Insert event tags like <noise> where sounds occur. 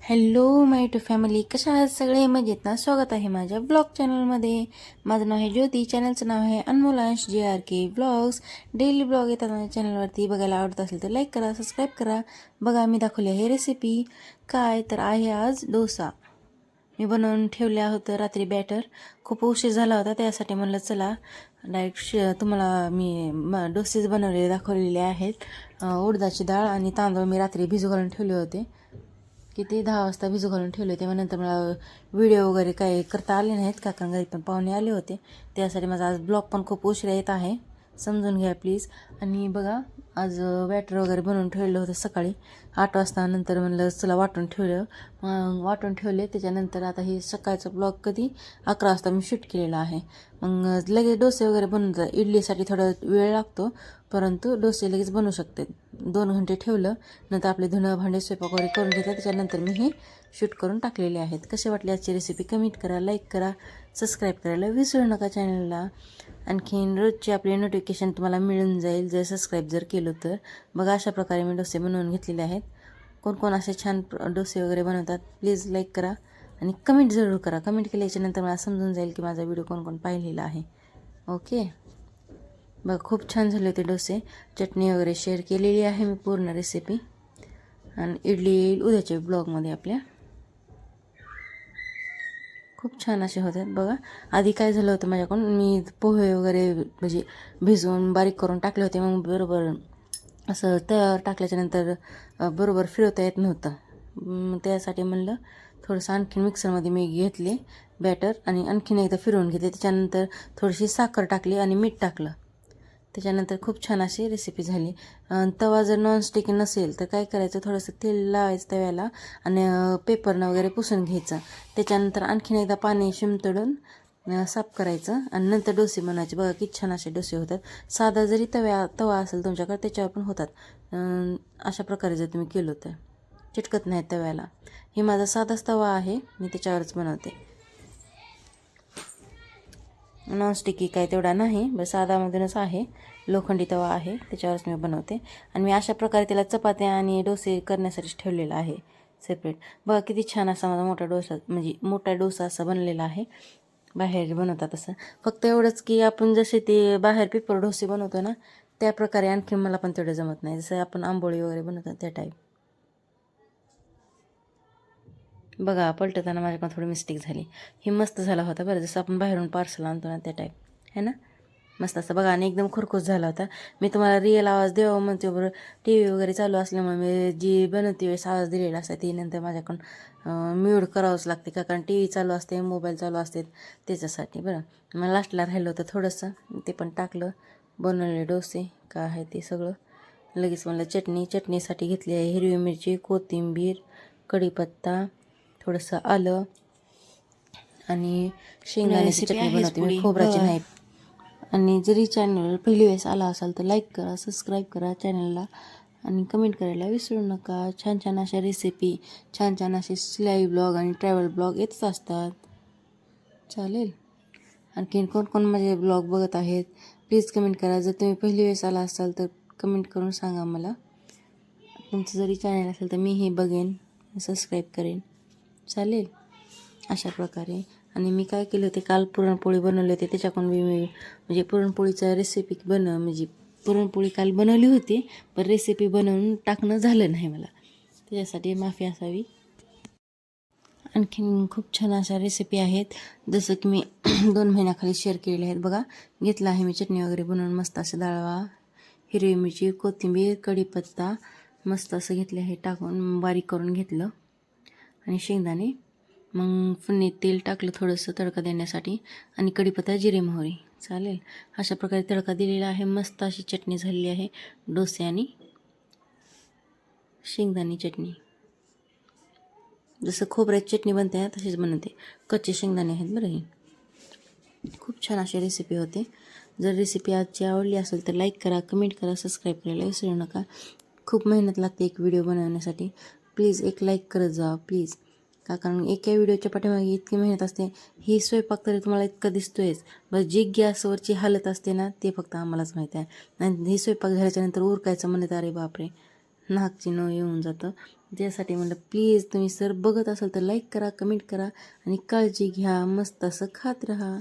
Hello my to family कशा आहात सगळे? मजेत ना? स्वागत आहे माझ्या ब्लॉग चॅनलमध्ये माझं नाव आहे ज्योती. चॅनलचं नाव आहे Anmolansh J R K blogs daily blog येतात माझ्या चॅनलवरती बघायला आवडत असेल तर लाईक करा सबस्क्राईब करा. बघा मी दाखवली आहे रेसिपी काय तर आहे आज? डोसा. मी बनवून ठेवल्या होतं रात्री बॅटर खूप उशीर झाला होता त्यासाठी म्हणलं चला. डायरेक्ट श तुम्हाला मी म डोसेस बनवलेले दाखवलेले आहेत. उडदाची डाळ आणि तांदूळ मी रात्री भिजू घालून ठेवले होते. किती दहा वाजता भिजू घालून ठेवले होते. मग नंतर मला व्हिडिओ वगैरे काही करता आले नाहीत का? कारण घरी पण पाहुणे आले होते. त्यासाठी माझा आज ब्लॉग पण खूप उशिरा येत आहे. समजून घ्या प्लीज. आणि बघा आज बॅटर वगैरे बनवून ठेवलं होतं सकाळी. आठ वाजता नंतर म्हणलं चला वाटून ठेवलं. मग वाटून ठेवले. त्याच्यानंतर आता हे सकाळचं ब्लॉग कधी? अकरा वाजता मी शूट केलेला आहे. मग लगेच डोसे वगैरे बनवतात इडलीसाठी थोडा वेळ लागतो. परंतु डोसे लगेच बनवू शकते. दोन घंटे ठेवलं. नंतर आपले धुणं भांडे स्वयंपाक वगैरे करून घेतात त्याच्यानंतर मी हे शूट करून टाकलेले आहेत. कसे वाटले आजची रेसिपी कमेंट करा लाईक करा. सबस्क्राईब करायला विसरू नका चॅनलला आणखीन रोजची आपली नोटिफिकेशन तुम्हाला मिळून जाईल. जर सबस्क्राईब जर केलं तर. बघा अशा प्रकारे मी डोसे बनवून घेतलेले आहेत. कोण कोण असे छान डोसे वगैरे बनवतात प्लीज लाईक करा. आणि कमेंट जरूर करा. कमेंट केल्याच्यानंतर मला समजून जाईल की माझा व्हिडिओ कोण कोण पाहिलेला आहे. ओके बघा खूप छान झाले होते डोसे. चटणी वगैरे शेअर केलेली आहे मी पूर्ण रेसिपी आणि इडली येईल उद्याच्या ब्लॉगमध्ये आपल्या. खूप छान असे होते. बघा आधी काय झालं होतं माझ्याकडून मी पोहे वगैरे म्हणजे भिजवून बारीक करून टाकले होते. मग बरोबर असं तयार टाकल्याच्यानंतर बरोबर फिरवता येत नव्हतं. त्यासाठी म्हणलं थोडंसं आणखीन मिक्सरमध्ये मी घेतले बॅटर आणि आणखीन एकदा फिरवून घेतले. त्याच्यानंतर थोडीशी साखर टाकली आणि मीठ टाकलं. त्याच्यानंतर खूप छान अशी रेसिपी झाली. तवा जर नॉनस्टिकी नसेल तर काय करायचं? थोडंसं तेल लावायचं तव्याला आणि पेपरनं वगैरे पुसून घ्यायचं. त्याच्यानंतर आणखीन एकदा पाणी शिमतडून साफ करायचं. आणि नंतर डोसे बनवायचे. बघा किती छान असे डोसे होतात. साधा जरी तव्या तवा असेल तुमच्याकडे त्याच्यावर पण होतात. अशा प्रकारे जर तुम्ही केलं तर. चिटकत नाही तव्याला. हे माझा साधाच तवा आहे. मी त्याच्यावरच बनवते. नॉनस्टिकी काय तेवढा नाही बस साधामधूनच आहे. लोखंडी तवा आहे त्याच्यावरच मी बनवते. आणि मी अशा प्रकारे त्याला चपात्या आणि डोसे करण्यासाठीच ठेवलेला आहे सेपरेट बघा किती छान असा माझा मोठा डोसा म्हणजे मोठा डोसा असा बनलेला आहे. बाहेर बनवतात असं. फक्त एवढंच की आपण जसे ते बाहेर पेपर डोसे बनवतो ना त्या प्रकारे आणखी मला पण तेवढं जमत नाही. जसं आपण आंबोळी वगैरे बनवतो त्या टाईप बघा पलटताना माझ्याकडून थोडी मिस्टेक झाली. ही मस्त झाला होता बरं जसं आपण बाहेरून पार्सल आणतो ना त्या टाईप है ना? मस्त असं बघा आणि एकदम खुरखुस झाला होता. मी तुम्हाला रिअल आवाज द्यावा म्हणते बरं. टी व्ही वगैरे चालू असल्यामुळे मी जी बनवते वेळेस आवाज दिलेला असते ती नंतर माझ्याकडून म्यूट करावंच लागते. का कारण टी व्ही चालू असते मोबाईल चालू असते त्याच्यासाठी बरं. मग लास्टला राहिलं होतं थोडंसं. ते पण टाकलं. बनवले डोसे काय आहे ते सगळं. लगेच म्हणलं चटणी चटणीसाठी घेतली आहे हिरवी मिरची कोथिंबीर कढीपत्ता थोडंसं आलं. आणि शेंगदाण्याची चटणी बनवते मी खोबऱ्याची नाही आणि जरी चॅनल पहिली वेळेस आला असाल तर लाईक करा सबस्क्राईब करा चॅनलला आणि कमेंट करायला विसरू नका. छान छान अशा रेसिपी छान छान असे सिलाई ब्लॉग आणि ट्रॅव्हल ब्लॉग येतच असतात. चालेल? आणखीन कोण कोण माझे ब्लॉग बघत आहेत? प्लीज कमेंट करा. जर तुम्ही पहिली वेळेस आला असाल तर कमेंट करून सांगा मला. तुमचं जरी चॅनल असेल तर मी हे बघेन सबस्क्राईब करेन. चालेल? अशा प्रकारे. आणि मी काय केलं होते काल पुरणपोळी बनवली होती. त्याच्याकडून मी मी म्हणजे पुरणपोळीचा रेसिपी बन म्हणजे पुरणपोळी काल बनवली होती पण रेसिपी बनवून टाकणं झालं नाही मला. त्याच्यासाठी माफी असावी. आणखीन खूप छान अशा रेसिपी आहेत. जसं की मी <clears throat> दोन महिन्याखाली शेअर केलेले आहेत बघा. घेतला आहे मी चटणी वगैरे बनवून मस्त असं डाळवा हिरवी मिरची कोथिंबीर कढीपत्ता मस्त असं घेतले आहे टाकून बारीक करून घेतलं. आणि शेंगदाणे मग फुन्नी तेल टाकलं थोडंसं तडका देण्यासाठी आणि कढीपत्ता जिरे मोहरी. चालेल. अशा प्रकारे तडका दिलेला आहे. मस्त अशी चटणी झालेली आहे. डोसे आणि शेंगदाणे चटणी. जसं खोबऱ्याची चटणी बनते ना तशीच बनवते कच्चे शेंगदाणे आहेत बरं हे. खूप छान अशी रेसिपी होते. जर रेसिपी आजची आवडली असेल तर लाईक करा कमेंट करा सबस्क्राईब करायला विसरू नका. खूप मेहनत लागते एक व्हिडिओ बनवण्यासाठी. प्लीज एक लाईक करत जा प्लीज. का कारण एका व्हिडिओच्या पाठीमागे इतकी मेहनत असते ही स्वयंपाक तरी तुम्हाला इतकं दिसतोयच. बस जी गॅसवरची हालत असते ना ते फक्त आम्हालाच माहीत आहे. आणि ही स्वयंपाक झाल्याच्यानंतर उरकायचं म्हणत अरे बापरे नाकची न येऊन जातं. त्यासाठी म्हणलं प्लीज तुम्ही सर बघत असाल तर लाईक करा कमेंट करा आणि काळजी घ्या मस्त असं खात राहा.